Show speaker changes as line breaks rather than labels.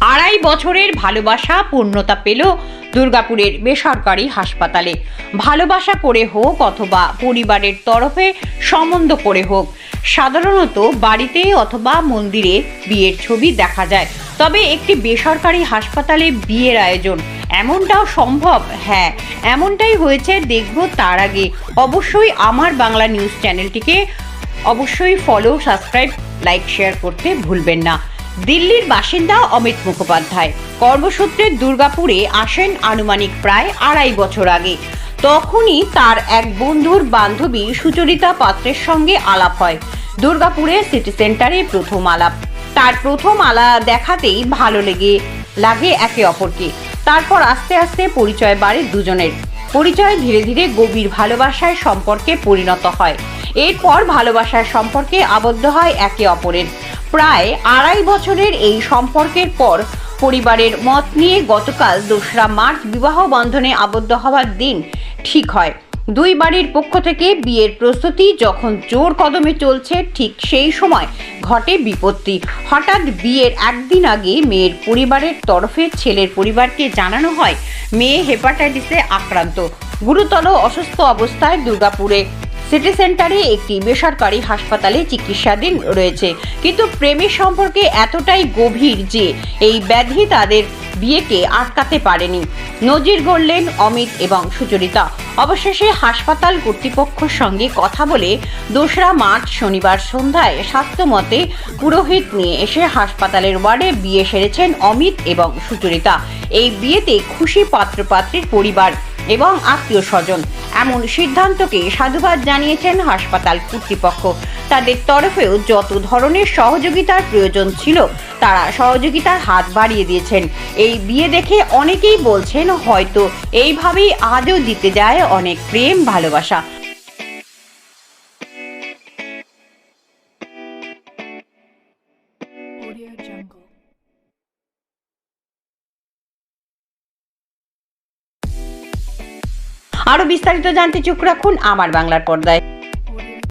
আড়াই বছরের ভালোবাসা পূর্ণতা পেল দুর্গাপুরের বেসরকারি হাসপাতালে। ভালোবাসা করে হোক অথবা পরিবারের তরফে সম্বন্ধ করে হোক, সাধারণত বাড়িতে অথবা মন্দিরে বিয়ের ছবি দেখা যায়। তবে একটি বেসরকারি হাসপাতালে বিয়ের আয়োজন এমনটাও সম্ভব? হ্যাঁ এমনটাই হয়েছে দেখব তার আগে। অবশ্যই আমার বাংলা নিউজ চ্যানেলটিকে অবশ্যই ফলো সাবস্ক্রাইব লাইক শেয়ার করতে ভুলবেন না। দিল্লির বাসিন্দা অমিত মুখোপাধ্যায়। কর্মসূত্রে দুর্গাপুরে আসেন আনুমানিক প্রায় আড়াই বছর আগে। তখনই তার এক বন্ধুর বান্ধবী সুচরিতা পাত্রের সঙ্গে আলাপ হয়। দুর্গাপুরে সিটি সেন্টারে প্রথম আলাপ। তার প্রথম আলা দেখাতেই ভালো লেগে লাগে একে অপরকে। তারপর আস্তে আস্তে পরিচয় বাড়ে দুজনের। পরিচয় ধীরে ধীরে গভীর ভালোবাসার সম্পর্কে পরিণত হয়। এরপর ভালোবাসার সম্পর্কে আবদ্ধ হয় একে অপরের। প্রায় আড়াই বছরের এই সম্পর্কের পর পরিবারের মত নিয়ে গতকাল দোসরা মার্চ বিবাহ বন্ধনে আবদ্ধ হওয়ার দিন ঠিক হয়। দুই বাড়ির পক্ষ থেকে বিয়ের প্রস্তুতি যখন জোর কদমে চলছে, ঠিক সেই সময় ঘটে বিপত্তি। হঠাৎ বিয়ের একদিন আগে মেয়ের পরিবারের তরফে ছেলের পরিবারকে জানানো হয়, মেয়ে হেপাটাইটিসে আক্রান্ত। গুরুতর অসুস্থ অবস্থায় দুর্গাপুরে সিটি সেন্টারে একটি বেসরকারি হাসপাতালে চিকিৎসাধীন রয়েছে। কিন্তু প্রেমের সম্পর্কে এতটাই গভীর যে এই ব্যাধি তাদের বিয়েকে আটকাতে পারেনি। নজির গড়লেন অমিত এবং সুচরিতা। অবশেষে হাসপাতাল কর্তৃপক্ষের সঙ্গে কথা বলে দোসরা মার্চ শনিবার সন্ধ্যায় স্বাস্থ্যমতে পুরোহিত নিয়ে এসে হাসপাতালের ওয়ার্ডে বিয়ে সেরেছেন অমিত এবং সুচরিতা। এই বিয়েতে খুশি পাত্রপাত্রীর পরিবার এবং আত্মীয় স্বজন। এমন সিদ্ধান্তকে সাধুবাদ জানিয়েছেন হাসপাতাল কর্তৃপক্ষ। তাদের তরফেও যত ধরনের সহযোগিতার প্রয়োজন ছিল, তারা সহযোগিতার হাত বাড়িয়ে দিয়েছেন। এই বিয়ে দেখে অনেকেই বলছেন, হয়তো এইভাবেই আজও দিতে যায় অনেক প্রেম, ভালোবাসা।
Audio Jungle.
আরও বিস্তারিত জানতে চোখ রাখুন আমার বাংলার পর্দায়।